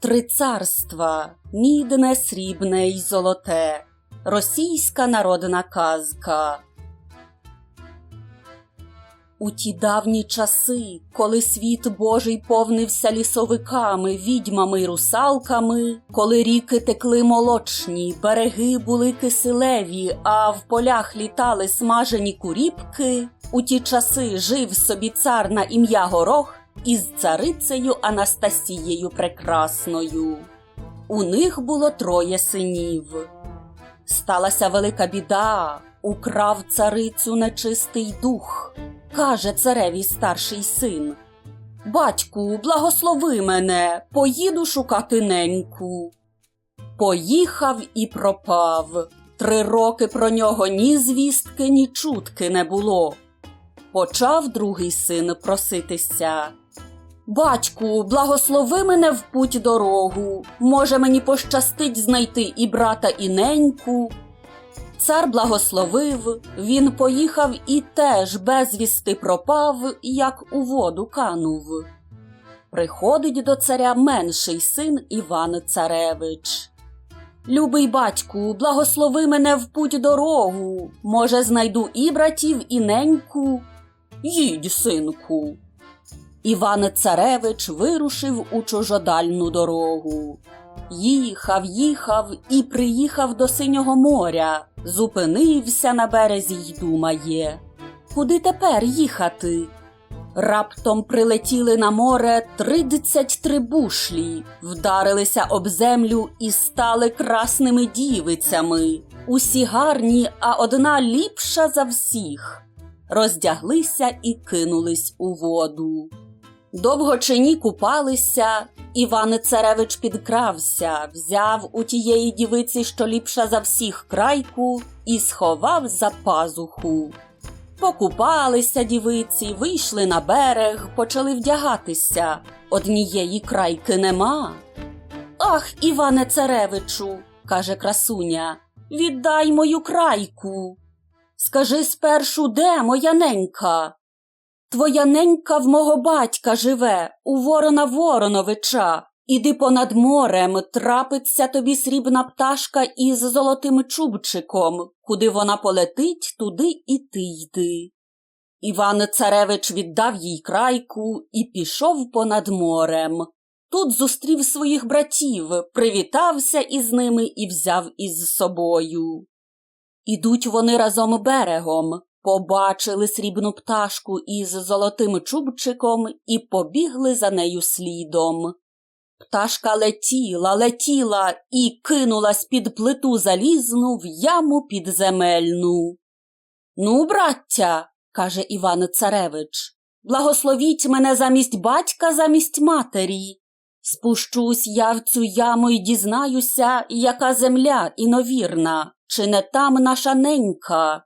Три царства мідне, срібне й золоте. Російська народна казка. У ті давні часи, коли світ Божий повнився лісовиками, відьмами й русалками, коли ріки текли молочні, береги були киселеві, а в полях літали смажені куріпки, у ті часи жив собі цар на ім'я Горох із царицею Анастасією Прекрасною. У них було троє синів. Сталася велика біда, украв царицю нечистий дух. Каже цареві старший син. Батьку, благослови мене, поїду шукати неньку. Поїхав і пропав. Три роки про нього ні звістки, ні чутки не було. Почав другий син проситися. Батьку, благослови мене в путь дорогу. Може, мені пощастить знайти і брата, і неньку. Цар благословив, він поїхав і теж безвісти пропав, як у воду канув. Приходить до царя менший син Іван Царевич. Любий батьку, благослови мене в путь дорогу. Може, знайду і братів, і неньку. Їдь, синку. Іван Царевич вирушив у чужодальну дорогу. Їхав, їхав і приїхав до синього моря, зупинився на березі й думає. Куди тепер їхати? Раптом прилетіли на море тридцять три бушлі, вдарилися об землю і стали красними дівицями. Усі гарні, а одна ліпша за всіх. Роздяглися і кинулись у воду. Довго чи ні купалися, Іван Царевич підкрався, взяв у тієї дівиці, що ліпша за всіх крайку, і сховав за пазуху. Покупалися дівиці, вийшли на берег, почали вдягатися. Однієї крайки нема. Ах, Іване Царевичу, каже красуня, віддай мою крайку. Скажи спершу, де моя ненька? Твоя ненька в мого батька живе, у ворона Вороновича. Іди понад морем, трапиться тобі срібна пташка із золотим чубчиком. Куди вона полетить, туди і ти йди. Іван Царевич віддав їй крайку і пішов понад морем. Тут зустрів своїх братів, привітався із ними і взяв із собою. Ідуть вони разом берегом, побачили срібну пташку із золотим чубчиком і побігли за нею слідом. Пташка летіла, летіла і кинулась під плиту залізну в яму підземельну. Ну, браття, каже Іван Царевич, благословіть мене замість батька, замість матері. Спущусь я в цю яму і дізнаюся, яка земля іновірна, чи не там наша ненька.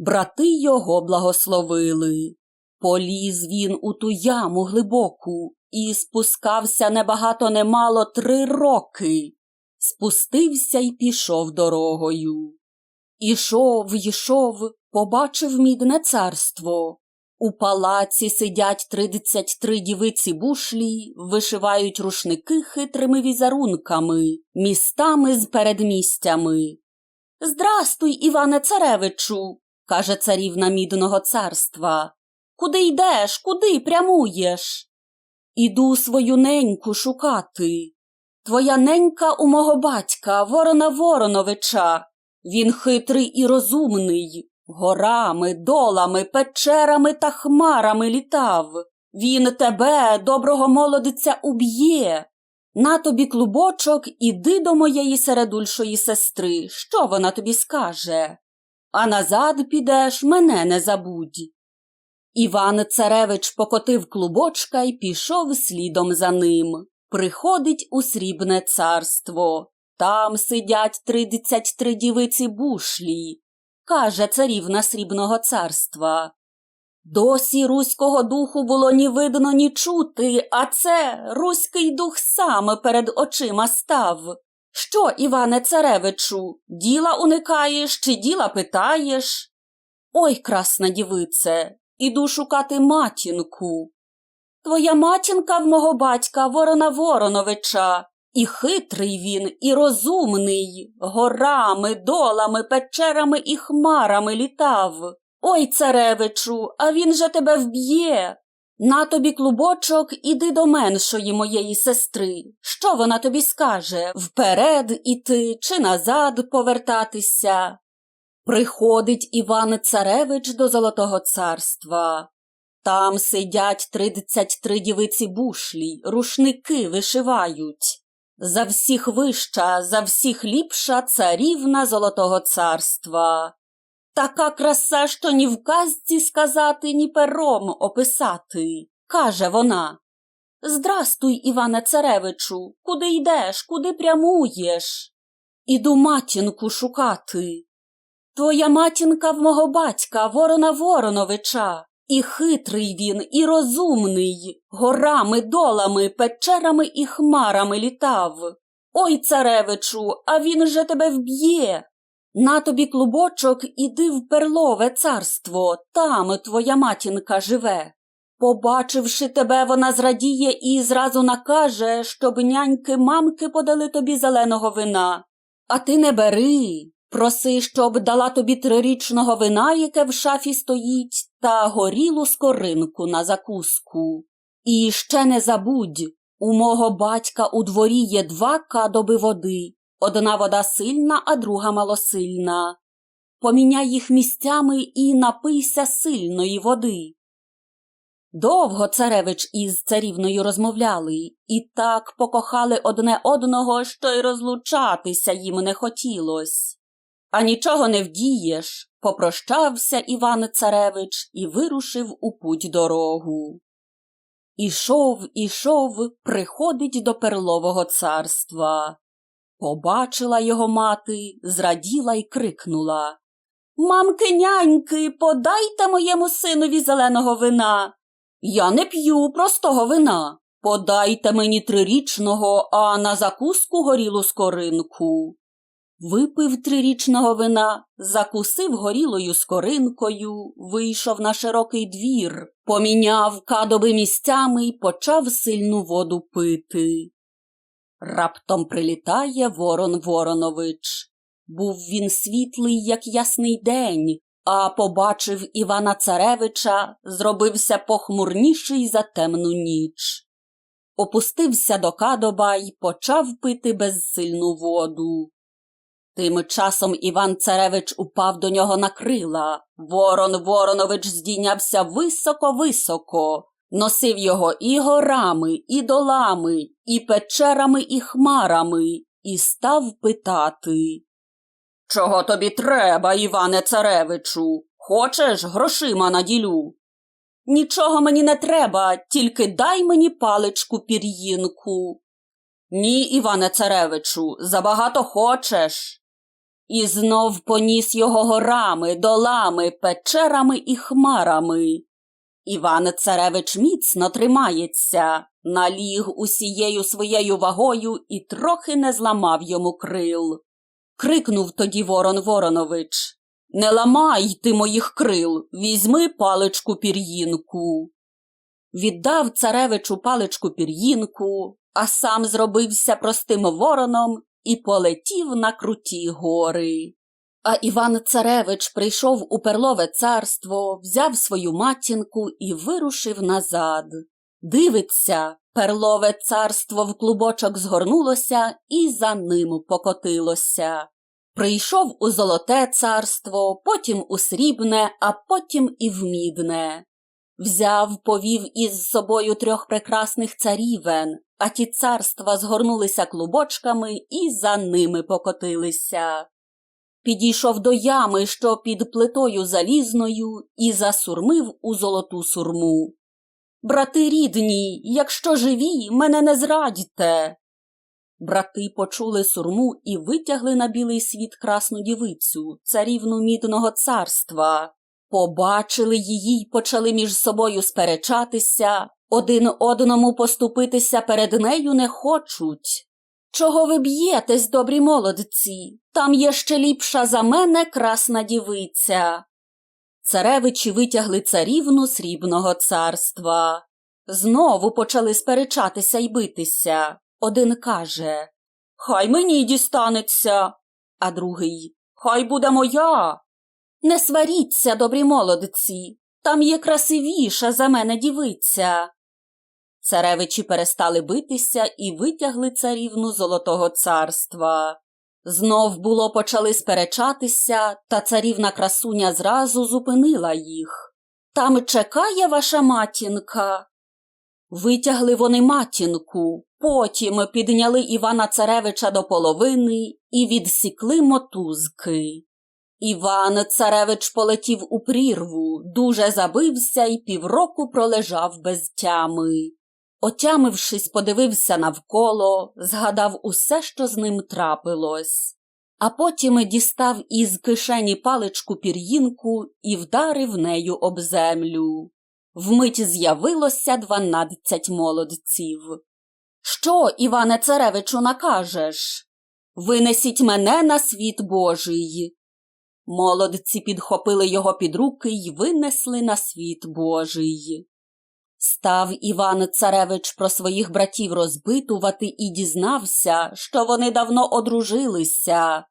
Брати його благословили. Поліз він у ту яму глибоку і спускався небагато немало три роки. Спустився й пішов дорогою. Ішов, йшов, побачив мідне царство. У палаці сидять тридцять три дівиці бушлі, вишивають рушники хитрими візерунками, містами з передмістями. Здрастуй, Іване Царевичу, каже царівна мідного царства. Куди йдеш, куди прямуєш? Іду свою неньку шукати. Твоя ненька у мого батька, ворона Вороновича. Він хитрий і розумний, горами, долами, печерами та хмарами літав. Він тебе, доброго молодиця, уб'є. На тобі клубочок, іди до моєї середульшої сестри. Що вона тобі скаже? А назад підеш, мене не забудь. Іван Царевич покотив клубочка й пішов слідом за ним. Приходить у срібне царство. Там сидять тридцять три дівиці бушлі, каже царівна срібного царства. Досі руського духу було ні видно, ні чути, а це руський дух сам перед очима став. Що, Іване Царевичу, діла уникаєш чи діла питаєш? Ой, красна дівице, іду шукати матінку. Твоя матінка в мого батька Ворона Вороновича. І хитрий він, і розумний, горами, долами, печерами і хмарами літав. Ой, царевичу, а він же тебе вб'є. На тобі клубочок, іди до меншої моєї сестри. Що вона тобі скаже? Вперед іти чи назад повертатися? Приходить Іван Царевич до Золотого царства. Там сидять тридцять три дівиці бушлі, рушники вишивають. За всіх вища, за всіх ліпша царівна Золотого царства. Така краса, що ні в казці сказати, ні пером описати, каже вона. Здрастуй, Іване Царевичу, куди йдеш, куди прямуєш? Іду матінку шукати. Твоя матінка в мого батька, Ворона Вороновича. І хитрий він, і розумний, горами, долами, печерами і хмарами літав. Ой, царевичу, а він же тебе вб'є. На тобі клубочок, іди в перлове царство, там твоя матінка живе. Побачивши тебе, вона зрадіє і зразу накаже, щоб няньки мамки подали тобі зеленого вина. А ти не бери. Проси, щоб дала тобі трирічного вина, яке в шафі стоїть, та горілу скоринку на закуску. І ще не забудь, у мого батька у дворі є два кадоби води. Одна вода сильна, а друга малосильна. Поміняй їх місцями і напийся сильної води. Довго царевич із царівною розмовляли, і так покохали одне одного, що й розлучатися їм не хотілось. А нічого не вдієш, попрощався Іван Царевич і вирушив у путь дорогу. Ішов, ішов, приходить до перлового царства. Побачила його мати, зраділа й крикнула Мамки, няньки, подайте моєму синові зеленого вина. Я не п'ю простого вина. Подайте мені трирічного, а на закуску горілу скоринку. Випив трирічного вина, закусив горілою скоринкою, вийшов на широкий двір, поміняв кадоби місцями й почав сильну воду пити. Раптом прилітає Ворон Воронович. Був він світлий, як ясний день, а побачив Івана Царевича, зробився похмурніший за темну ніч. Опустився до кадоба й почав пити безсильну воду. Тим часом Іван Царевич упав до нього на крила. Ворон Воронович здійнявся високо-високо, носив його і горами, і долами, і печерами, і хмарами, і став питати. Чого тобі треба, Іване Царевичу? Хочеш грошима наділю? Нічого мені не треба, тільки дай мені паличку пір'їнку. Ні, Іване Царевичу, забагато хочеш. І знов поніс його горами, долами, печерами і хмарами. Іван Царевич міцно тримається, наліг усією своєю вагою і трохи не зламав йому крил. Крикнув тоді Ворон Воронович Не ламай ти моїх крил, візьми паличку пір'їнку. Віддав царевичу паличку пір'їнку, а сам зробився простим вороном і полетів на круті гори. А Іван Царевич прийшов у перлове царство, взяв свою матінку і вирушив назад. Дивиться, перлове царство в клубочок згорнулося і за ним покотилося. Прийшов у золоте царство, потім у срібне, а потім і в мідне. Взяв, повів із собою трьох прекрасних царівен, а ті царства згорнулися клубочками і за ними покотилися. Підійшов до ями, що під плитою залізною, і засурмив у золоту сурму. Брати рідні, якщо живі, мене не зрадьте. Брати почули сурму і витягли на білий світ красну дівицю, царівну мідного царства. Побачили її й почали між собою сперечатися, один одному поступитися перед нею не хочуть. Чого ви б'єтесь, добрі молодці? Там є ще ліпша за мене красна дівиця. Царевичі витягли царівну срібного царства. Знову почали сперечатися й битися. Один каже Хай мені дістанеться, а другий Хай буде моя. Не сваріться, добрі молодці, там є красивіша за мене дівиця. Царевичі перестали битися і витягли царівну золотого царства. Знов було почали сперечатися, та царівна красуня зразу зупинила їх. Там чекає ваша матінка. Витягли вони матінку, потім підняли Івана Царевича до половини і відсікли мотузки. Іван Царевич полетів у прірву, дуже забився і півроку пролежав без тями. Отямившись, подивився навколо, згадав усе, що з ним трапилось, а потім дістав із кишені паличку пір'їнку і вдарив нею об землю. Вмить з'явилося дванадцять молодців. Що, Іване Царевичу, накажеш? Винесіть мене на світ Божий. Молодці підхопили його під руки й винесли на світ Божий. Став Іван Царевич про своїх братів розбитувати і дізнався, що вони давно одружилися.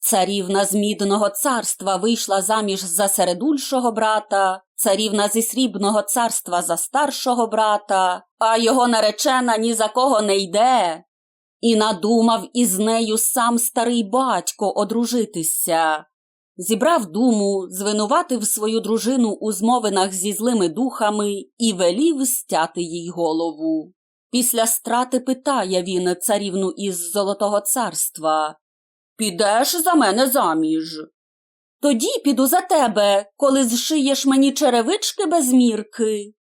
Царівна з мідного царства вийшла заміж за середульшого брата, царівна зі срібного царства за старшого брата, а його наречена ні за кого не йде. І надумав із нею сам старий батько одружитися. Зібрав думу, звинуватив свою дружину у змовинах зі злими духами і велів стяти їй голову. Після страти питає він царівну із Золотого царства Підеш за мене заміж? Тоді піду за тебе, коли зшиєш мені черевички без мірки.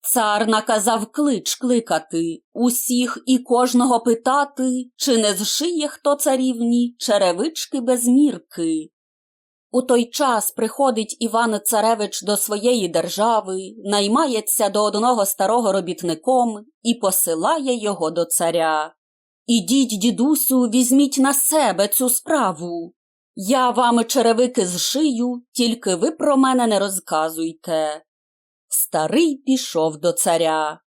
Цар наказав клич кликати, усіх і кожного питати, чи не зшиє хто царівні черевички без мірки. У той час приходить Іван Царевич до своєї держави, наймається до одного старого робітником і посилає його до царя. Ідіть, дідусю, візьміть на себе цю справу. Я вам черевики зшию, тільки ви про мене не розказуйте. Старий пішов до царя.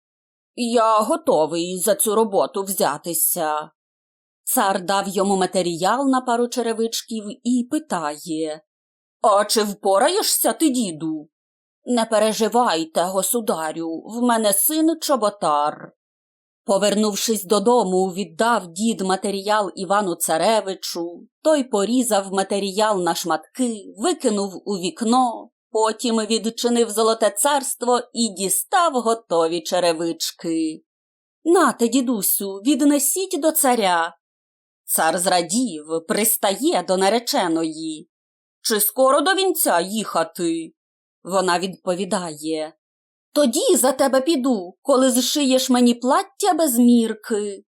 Я готовий за цю роботу взятися. Цар дав йому матеріал на пару черевичків і питає А чи впораєшся ти, діду? Не переживайте, государю, в мене син чоботар. Повернувшись додому, віддав дід матеріал Івану Царевичу, той порізав матеріал на шматки, викинув у вікно, потім відчинив золоте царство і дістав готові черевички. Нате, дідусю, віднесіть до царя. Цар зрадів, пристає до нареченої. Чи скоро до вінця їхати? Вона відповідає тоді за тебе піду, коли зшиєш мені плаття без мірки.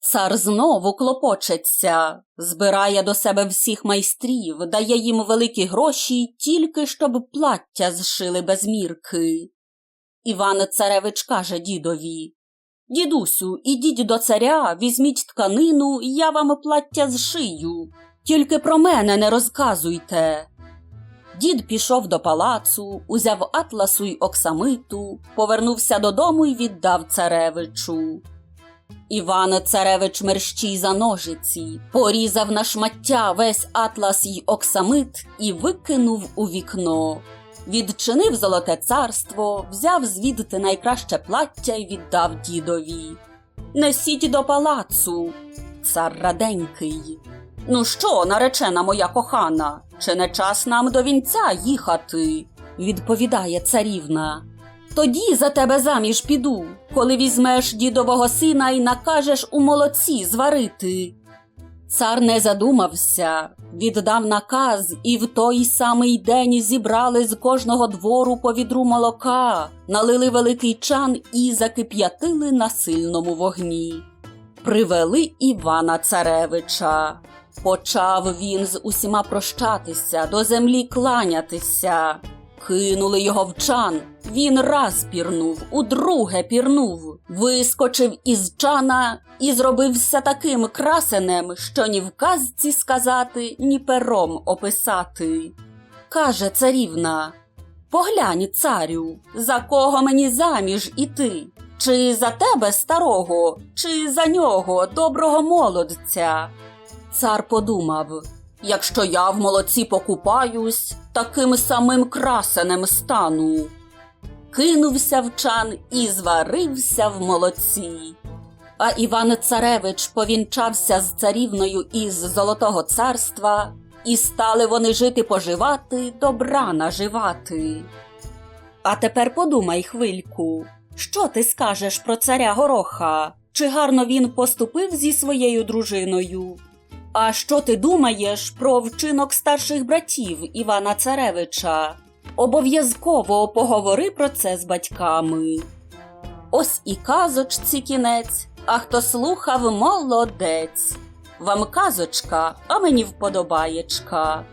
Цар знову клопочеться, збирає до себе всіх майстрів, дає їм великі гроші, тільки щоб плаття зшили без мірки. Іван Царевич каже дідові Дідусю, ідіть до царя, візьміть тканину, я вам плаття зшию. Тільки про мене не розказуйте. Дід пішов до палацу, узяв атласу й оксамиту, повернувся додому й віддав царевичу. Іван царевич мерщій за ножиці, порізав на шмаття весь атлас й оксамит і викинув у вікно. Відчинив золоте царство, взяв звідти найкраще плаття й віддав дідові. Несіть до палацу, цар раденький. Ну що, наречена моя кохана, чи не час нам до вінця їхати? відповідає царівна. Тоді за тебе заміж піду, коли візьмеш дідового сина і накажеш у молоці зварити. Цар не задумався, віддав наказ, і в той самий день зібрали з кожного двору по відру молока, налили великий чан і закип'ятили на сильному вогні. Привели Івана Царевича. Почав він з усіма прощатися, до землі кланятися. Кинули його в чан. Він раз пірнув, удруге пірнув, вискочив із чана і зробився таким красенем, що ні в казці сказати, ні пером описати. Каже царівна Поглянь, царю, за кого мені заміж іти? Чи за тебе старого, чи за нього доброго молодця? Цар подумав якщо я в молодці покупаюсь, таким самим красенем стану. Кинувся в чан і зварився в молодці. А Іван Царевич повінчався з царівною із Золотого царства, і стали вони жити поживати, добра наживати. А тепер подумай хвильку, що ти скажеш про царя Гороха? Чи гарно він поступив зі своєю дружиною? А що ти думаєш про вчинок старших братів Івана Царевича? Обов'язково поговори про це з батьками. Ось і казочці кінець, а хто слухав, молодець. Вам казочка, а мені вподобаєчка.